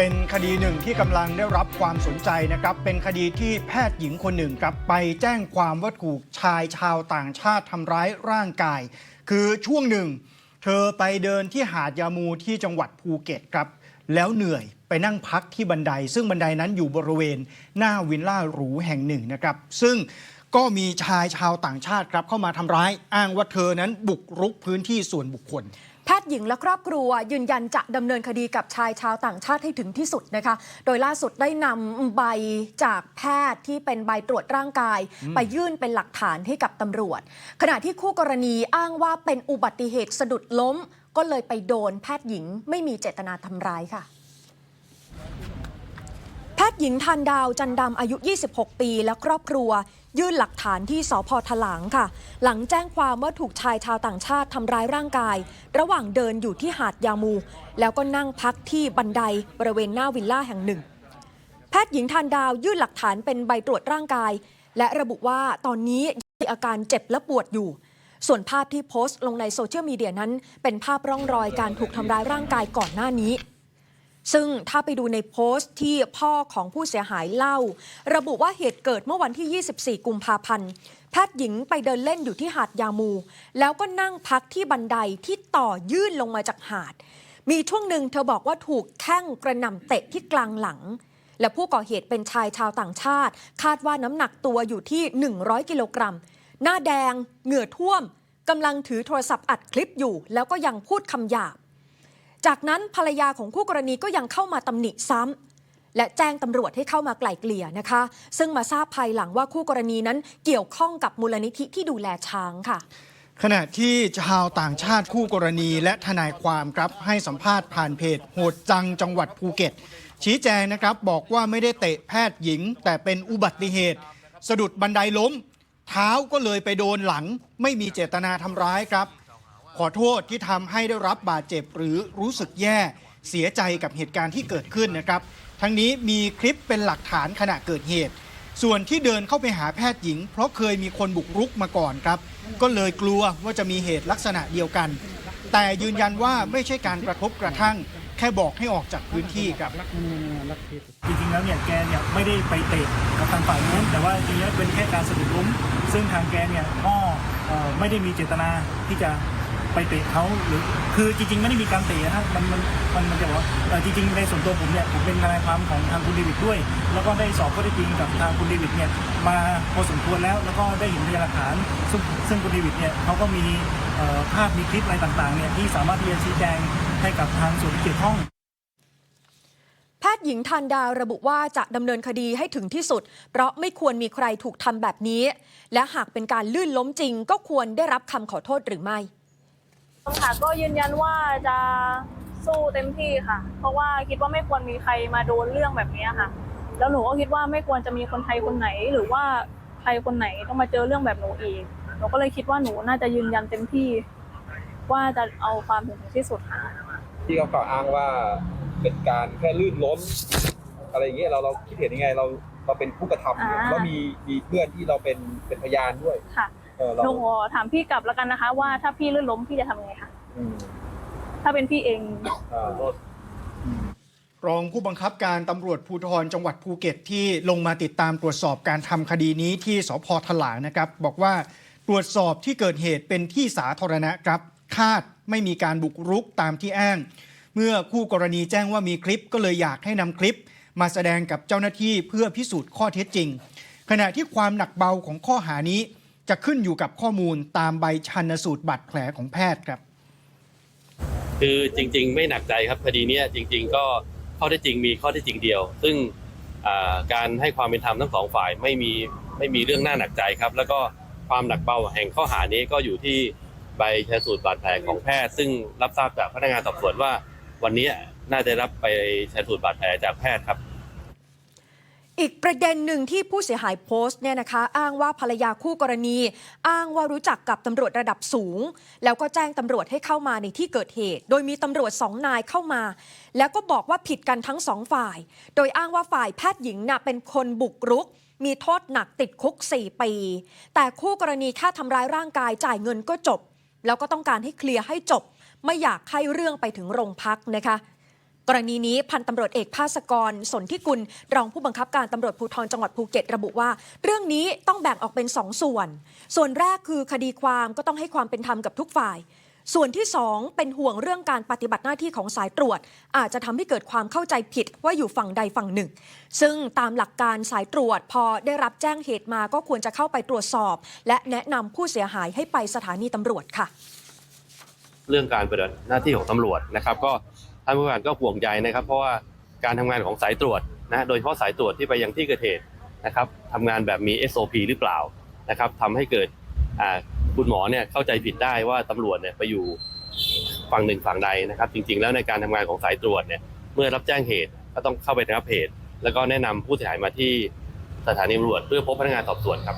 เป็นคดีหนึ่งที่กำลังได้รับความสนใจนะครับ เป็นคดีที่แพทย์หญิงคนหนึ่งครับไปแจ้งความว่าถูกชายชาวต่างชาติทำร้ายร่างกาย คือช่วงหนึ่ง เธอไปเดินที่หาดยามูที่จังหวัดภูเก็ตครับ แล้วเหนื่อยไปนั่งพักที่บันได ซึ่งบันไดนั้นอยู่บริเวณหน้าวิลล่าหรูแห่งหนึ่งนะครับ ซึ่งก็มีชายชาวต่างชาติครับเข้ามาทำร้าย อ้างว่าเธอนั้นบุกรุกพื้นที่ส่วนบุคคล ย์หญิงและครอบครัว ยืนยันจะดำเนินคดีกับชายชาวต่างชาติให้ถึงที่สุดนะคะ โดยล่าสุดได้นำใบจากแพทย์ที่เป็นใบตรวจร่างกาย ไปยื่นเป็นหลักฐานให้กับตำรวจ ขณะที่คู่กรณีอ้างว่าเป็นอุบัติเหตุสะดุดล้ม ก็เลยไปโดนแพทย์หญิงไม่มีเจตนาทำร้ายค่ะแพทย์ หญิงทันดาวจันดำอายุ 26 ปี และครอบครัว ยื่นหลักฐานที่สพถลางค่ะ หลังแจ้งความว่าถูกชายชาวต่างชาติทำร้ายร่างกาย ระหว่างเดินอยู่ที่หาดยามู แล้วก็นั่งพักที่บันไดบริเวณหน้าวิลล่าแห่งหนึ่ง แพทย์หญิงทันดาวยื่นหลักฐานเป็นใบตรวจร่างกาย และระบุว่าตอนนี้มีอาการเจ็บและปวดอยู่ ส่วนภาพที่โพสต์ลงในโซเชียลมีเดียนั้น เป็นภาพร่องรอยการถูกทำร้ายร่างกายก่อนหน้านี้ ซึ่งถ้าไปดูในโพสต์ที่พ่อของผู้เสียหายเล่า ระบุว่าเหตุเกิดเมื่อวันที่ 24 กุมภาพันธ์แพทย์หญิงไปเดินเล่นอยู่ที่หาดยามู แล้วก็นั่งพักที่บันไดที่ต่อยื่นลงมาจากหาด มีช่วงหนึ่งเธอบอกว่าถูกแข้งกระหน่ำเตะที่กลางหลัง และผู้ก่อเหตุเป็นชายชาวต่างชาติ คาดว่าน้ำหนักตัวอยู่ที่ 100 กิโลกรัม หน้าแดง เหงื่อท่วมกำลังถือโทรศัพท์อัดคลิปอยู่ แล้วก็ยังพูดคำหยาบ จากนั้นภรรยาของคู่กรณีก็ยังเข้ามาตำหนิซ้ำและแจ้งตำรวจให้เข้ามาไกล่เกลี่ยนะคะ ซึ่งมาทราบภายหลังว่าคู่กรณีนั้นเกี่ยวข้องกับมูลนิธิที่ดูแลช้างค่ะ ขณะที่ชาวต่างชาติคู่กรณีและทนายความครับให้สัมภาษณ์ผ่านเพจ โหดจังจังหวัดภูเก็ต ชี้แจงนะครับบอกว่าไม่ได้เตะแพทย์หญิง แต่เป็นอุบัติเหตุ สะดุดบันไดล้ม เท้าก็เลยไปโดนหลัง ไม่มีเจตนาทำร้ายครับ ขอโทษที่ทำให้ได้รับบาดเจ็บหรือรู้สึกแย่เสียใจกับเหตุการณ์ที่เกิดขึ้นนะครับ ทั้งนี้มีคลิปเป็นหลักฐานขณะเกิดเหตุ ส่วนที่เดินเข้าไปหาแพทย์หญิง เพราะเคยมีคนบุกรุกมาก่อนครับ ก็เลยกลัวว่าจะมีเหตุลักษณะเดียวกัน แต่ยืนยันว่าไม่ใช่การกระทบกระทั่ง แค่บอกให้ออกจากพื้นที่ครับ จริงๆแล้วเนี่ยแกเนี่ยไม่ได้ไปเตะกับทางฝ่ายนู้นแต่ว่าจริงๆแล้วเป็นแค่การสะดุดล้มซึ่งทางแกเนี่ยก็ไม่ได้มีเจตนาที่จะ ไปเตะเขาหรือคือจริง ๆ ไม่ได้มีการเตะนะมันมันมันมันจะบอกว่าเอ่อจริง ๆ ในส่วนตัวผมเนี่ยผมเป็นทนายความของทางคุณเดวิดด้วย แล้วก็ได้สอบข้อเท็จจริงกับทางคุณเดวิดเนี่ยมาพอสมควรแล้วแล้วก็ได้เห็นพยานหลักฐาน ซึ่งซึ่งคุณเดวิดเนี่ยเขาก็มีเอ่อภาพมีคลิปอะไรต่างๆเนี่ยที่สามารถที่จะชี้แจงให้กับทางส่วนที่เกี่ยวข้อง แพทย์หญิงทันดาวระบุว่าจะดำเนินคดีให้ถึงที่สุด เพราะไม่ควรมีใครถูกทำแบบนี้ และหากเป็นการลื่นล้มจริง ก็ควรได้รับคำขอโทษหรือไม่ ค่ะก็ยืนยันว่าจะสู้เต็มที่ค่ะ เพราะว่าคิดว่าไม่ควรมีใครมาโดนเรื่องแบบนี้ค่ะ แล้วหนูก็คิดว่าไม่ควรจะมีคนไทยคนไหน หรือว่าใครคนไหนต้องมาเจอเรื่องแบบหนูอีกหนูก็เลยคิดว่าหนูน่าจะยืนยันเต็มที่ ว่าจะเอาความถึงที่สุดค่ะที่เขากล่าวอ้างว่าเป็นการแค่ลื่นล้ม อะไรอย่างเงี้ยเราเราคิดเห็นยังไงเราเราเป็นผู้กระทำเนี่ยอ่าแล้วมีมีเพื่อนที่เราเป็นเป็นพยานด้วย ค่ะ เออเราหนูขอถามพี่กลับแล้วกันนะคะ ว่าถ้าพี่ลื่นล้มพี่จะทำยังไงคะอืมถ้าเป็นพี่เอง อ่า รองผู้บังคับการตำรวจภูธรจังหวัดภูเก็ตที่ลงมาติดตามตรวจสอบการทำคดีนี้ที่สพถลางนะครับ บอกว่าตรวจสอบที่เกิดเหตุเป็นที่สาธารณะครับ คาดไม่มีการบุกรุกตามที่อ้าง เมื่อคู่กรณีแจ้งว่ามีคลิปก็เลยอยากให้นำคลิป มาแสดงกับเจ้าหน้าที่เพื่อพิสูจน์ข้อเท็จจริง ขณะที่ความหนักเบาของข้อหานี้ จะขึ้นอยู่กับข้อมูลตามใบชันสูตรบาดแผลของแพทย์ครับ คือจริง ๆ ไม่หนักใจครับคดีนี้จริง ๆ ก็ข้อเท็จจริงมีข้อเท็จจริงเดียว ซึ่งการให้ความเป็นธรรมทั้งสองฝ่ายไม่มีไม่มีเรื่องน่าหนักใจครับ แล้วก็ความหนักเบาแห่งข้อหานี้ก็อยู่ที่ใบชนสูตรบาดแผลของแพทย์ ซึ่งรับทราบจากพนักงานสอบสวนว่า วันนี้น่าจะรับไปชนสูตรบาดแผลจากแพทย์ครับ อีกประเด็นหนึ่งที่ผู้เสียหายโพสต์เนี่ยนะคะ อ้างว่าภรรยาคู่กรณี อ้างว่ารู้จักกับตำรวจระดับสูง แล้วก็แจ้งตำรวจให้เข้ามาในที่เกิดเหตุ โดยมีตำรวจสองนายเข้ามา แล้วก็บอกว่าผิดกันทั้งสองฝ่าย โดยอ้างว่าฝ่ายแพทย์หญิงน่ะเป็นคนบุกรุก มีโทษหนักติดคุก 4 ปี แต่คู่กรณีแค่ทำร้ายร่างกายจ่ายเงินก็จบ แล้วก็ต้องการให้เคลียร์ให้จบ ไม่อยากให้เรื่องไปถึงโรงพักนะคะ กรณีนี้พันตำรวจเอกภาสกรสนธิกุลรองผู้บังคับการตำรวจภูธรจังหวัดภูเก็ตระบุว่า เรื่องนี้ต้องแบ่งออกเป็นสองส่วน ส่วนแรกคือคดีความก็ต้องให้ความเป็นธรรมกับทุกฝ่าย ส่วนที่ 2 เป็นห่วงเรื่องการปฏิบัติหน้าที่ของสายตรวจ อาจจะทำให้เกิดความเข้าใจผิดว่าอยู่ฝั่งใดฝั่งหนึ่ง ซึ่งตามหลักการสายตรวจพอได้รับแจ้งเหตุมาก็ควรจะเข้าไปตรวจสอบ และแนะนำผู้เสียหายให้ไปสถานีตำรวจค่ะ เรื่องการปฏิบัติหน้าที่ของตำรวจนะครับก็ ท่านผู้การก็ห่วงใยนะครับ เพราะว่าการทำงานของสายตรวจนะโดยเฉพาะสายตรวจที่ไปยังที่เกิดเหตุนะครับทำงานแบบมี SOP หรือเปล่านะครับทำให้เกิดคุณหมอเนี่ยเข้าใจผิดได้ว่าตำรวจเนี่ยไปอยู่ฝั่งหนึ่งฝั่งใดนะครับ จริงๆ แล้วในการทำงานของสายตรวจเนี่ยเมื่อรับแจ้งเหตุก็ต้องเข้าไประงับเหตุ แล้วก็แนะนำผู้เสียหายมาที่สถานีตำรวจเพื่อพบพนักงานสอบสวนครับ